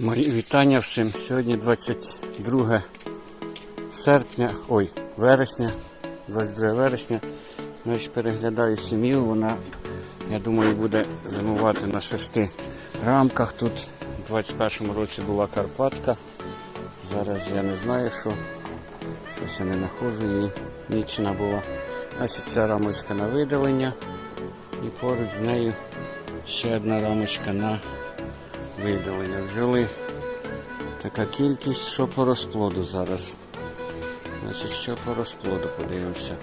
Мої вітання всім. Сьогодні 22 серпня, ой, вересня, 22 вересня. Значить, переглядаю сім'ю, вона, я думаю, буде зимувати на шести рамках. Тут у 21 році була Карпатка. Зараз я не знаю, що щось я не знаходжу, її нічна була. Значить, ця рамочка на видалення і поруч з нею ще одна рамочка на видалення. Взяли така кількість, що по розплоду зараз. Значить, що по розплоду подивимося.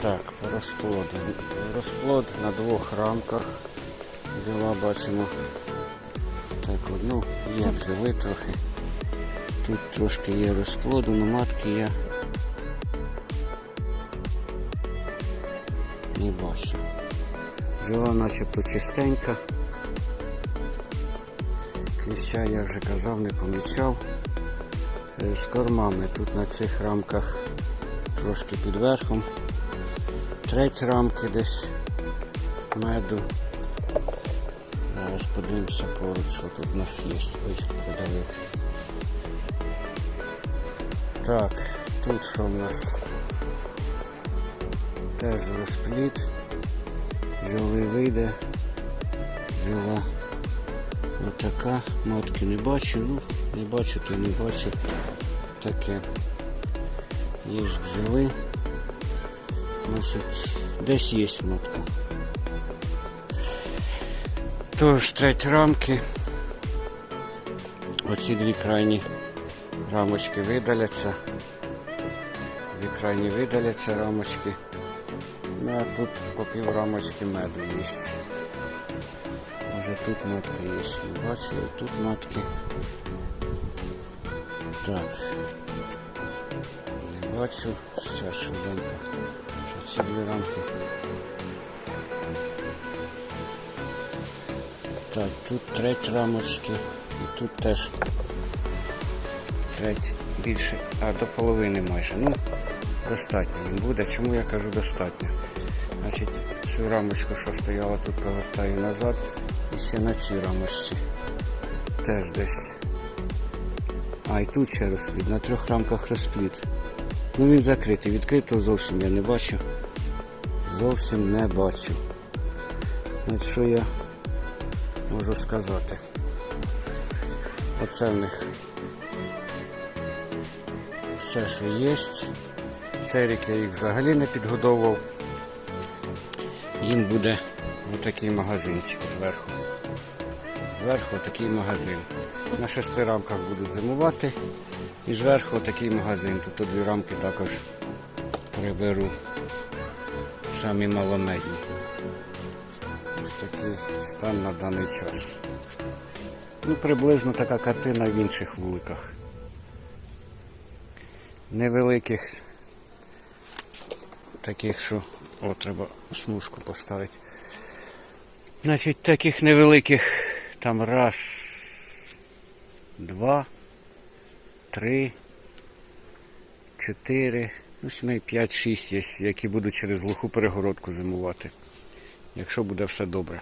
Так, по розплоду. Розплод на двох рамках. Взяла, бачимо. Так, одну є взяли трохи. Тут трошки є розплоду, але матки я не бачу. Жила начебто чистенька. Кліща я вже казав, не помічав. Е, З кормами тут на цих рамках трошки під верхом. Треть рамки десь меду. Зараз подивимося поруч, що тут у нас є. Ой, подавив. Так, тут що в нас? Теж розпліт. Жили вийде. Жила отака. Матки не бачу, ну, не бачу, то не бачу. Таке. Є ж бджоли. Значить, десь є матка. Тож треть рамки. Оці дві крайні рамочки видаляться. Дві крайні видаляться рамочки. Ну, а тут по пів рамочки меду є. Може тут матка є. І тут матки. Так. Не бачу. Ще швиденько. Що ці дві рамки. Так, тут треть рамочки. І тут теж треть більше. А до половини майже. Ну, достатньо він буде. Чому я кажу достатньо? Значить, цю рамочку, що стояла тут, повертаю назад. І ще на цій рамочці. Теж десь. А, і тут ще розпліт. На трьох рамках розпліт. Ну він закритий. Відкритого зовсім я не бачу. Зовсім не бачу. Значить, що я можу сказати? Оце в них все, що є. Цей я їх взагалі не підгодовував. Їм буде отакий магазинчик зверху. Зверху такий магазин. На шести рамках будуть зимувати. І зверху такий магазин. Тут дві рамки також приберу. Самі маломедні. Ось такий стан на даний час. Ну, приблизно така картина в інших вуликах. Невеликих, таких, що о, треба смужку поставити. Значить, таких невеликих там раз, два, три, чотири, ну, сімей, п'ять, шість є, які будуть через глуху перегородку зимувати. Якщо буде все добре.